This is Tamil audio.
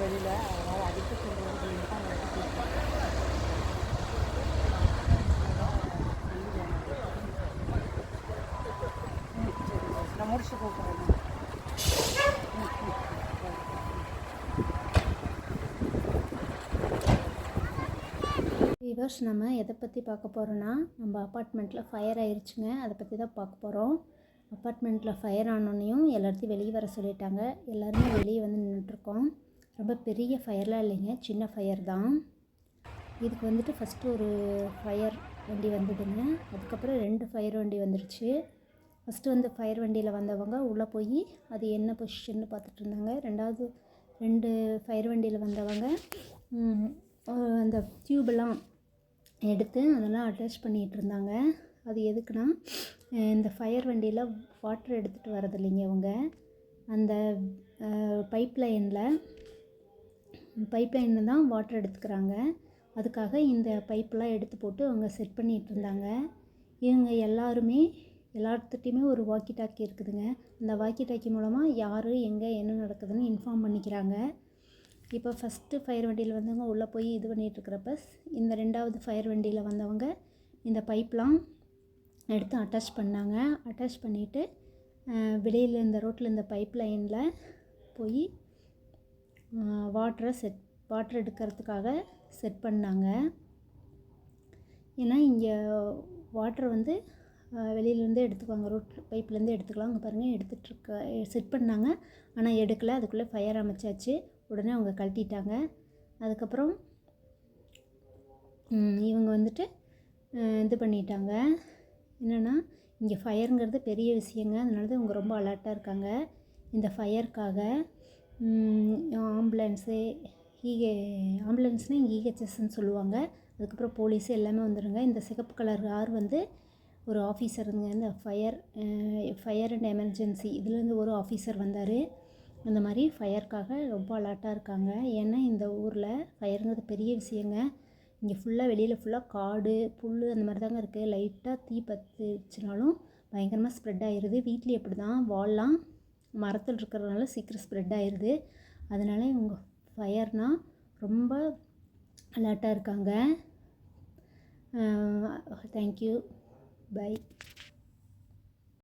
வெளியில் அதனால் அடிக்க சொல்லுவது தான் நான் முடிச்சு கூப்பிட்றேன். விவர்ஸ் நம்ம எதை பற்றி பார்க்க போகிறோன்னா நம்ம அப்பார்ட்மெண்ட்டில் ஃபயர் ஆயிடுச்சுங்க அதை பற்றி தான் பார்க்க போகிறோம் அப்பார்ட்மெண்ட்டில் ஃபயர் ஆனோன்னையும் எல்லாத்தையும் வெளியே வர சொல்லிட்டாங்க. எல்லாருமே வெளியே வந்து நின்றுட்டுருக்கோம் ரொம்ப பெரிய ஃபயர்லாம் இல்லைங்க. சின்ன ஃபயர் தான். இதுக்கு வந்துட்டு ஃபஸ்ட்டு ஒரு ஃபயர் வண்டி வந்ததுங்க. அதுக்கப்புறம் ரெண்டு ஃபயர் வண்டி வந்துருச்சு. ஃபஸ்ட்டு வந்து ஃபயர் வண்டியில் வந்தவங்க உள்ளே போய் அது என்ன பொசிஷன்னு பார்த்துட்டு இருந்தாங்க. ரெண்டாவது ரெண்டு ஃபயர் வண்டியில் வந்தவங்க அந்த டியூபெல்லாம் எடுத்து அதெல்லாம் அட்டாச் பண்ணிகிட்டு இருந்தாங்க அது எதுக்குன்னா இந்த ஃபயர் வண்டியில் வாட்டர் எடுத்துகிட்டு வரது இல்லைங்க அவங்க அந்த பைப் லைனில் பைப் லைனில் தான் வாட்டர் எடுத்துக்கிறாங்க. அதுக்காக இந்த பைப்பெலாம் எடுத்து போட்டு அவங்க செட் பண்ணிகிட்டு இருந்தாங்க இவங்க எல்லாருமே எல்லாத்துட்டையுமே ஒரு வாக்கி டாக்கி இருக்குதுங்க. அந்த வாக்கி டாக்கி மூலமாக யார் எங்கே என்ன நடக்குதுன்னு இன்ஃபார்ம் பண்ணிக்கிறாங்க. இப்போ ஃபஸ்ட்டு ஃபயர் வண்டியில் வந்தவங்க உள்ளே போய் இது பண்ணிகிட்ருக்குறப்ப இந்த ரெண்டாவது ஃபயர் வண்டியில் வந்தவங்க இந்த பைப்லாம் எடுத்து அட்டாச் பண்ணாங்க. அட்டாச் பண்ணிவிட்டு வெளியில் இந்த ரோட்டில் இந்த பைப் லைனில் போய் வாட்டரை செட் வாட்டர் எடுக்கிறதுக்காக செட் பண்ணாங்க. ஏன்னா இங்கே வாட்டர் வந்து வெளியிலேருந்தே எடுத்துக்குவாங்க. ரோட் பைப்லேருந்து எடுத்துக்கலாம். அங்கே பாருங்கள் எடுத்துகிட்ருக்க செட் பண்ணாங்க. ஆனால் எடுக்கலை. அதுக்குள்ளே ஃபயர் அமைச்சாச்சு. உடனே அவங்க கழட்டிட்டாங்க. அதுக்கப்புறம் இவங்க வந்துட்டு இது பண்ணிட்டாங்க. என்னென்னா இங்கே ஃபயருங்கிறது பெரிய விஷயங்க. அதனால தான் இவங்க ரொம்ப அலர்ட்டாக இருக்காங்க. இந்த ஃபயருக்காக ஆம்புலன்ஸு ஈகே ஆம்புலன்ஸ்னால் இங்கே இஹெச்எஸ்ன்னு சொல்லுவாங்க. அதுக்கப்புறம் போலீஸு எல்லாமே வந்துடுங்க இந்த சிகப்பு கலர் கார் வந்து ஒரு ஆஃபீஸருங்க இந்த ஃபயர் ஃபயர் அண்ட் எமர்ஜென்சி இதுலேருந்து ஒரு ஆஃபீஸர் வந்தார். இந்த மாதிரி ஃபயருக்காக ரொம்ப அலர்ட்டாக இருக்காங்க. ஏன்னா இந்த ஊரில் ஃபயருங்கிறது பெரிய விஷயங்க. இங்கே ஃபுல்லாக வெளியில் ஃபுல்லாக காடு புல் அந்த மாதிரி தாங்க இருக்குது லைட்டாக தீ பற்றுச்சுனாலும் பயங்கரமாக ஸ்ப்ரெட் ஆயிடுது வீட்லேயும் அப்படி தான் வால்லாம் மரத்தில் இருக்கிறதுனால சீக்கிரம் ஸ்ப்ரெட் ஆயிடுது அதனால இவங்க ஃபயர்னால் ரொம்ப அலர்ட்டாக இருக்காங்க. Thank you bye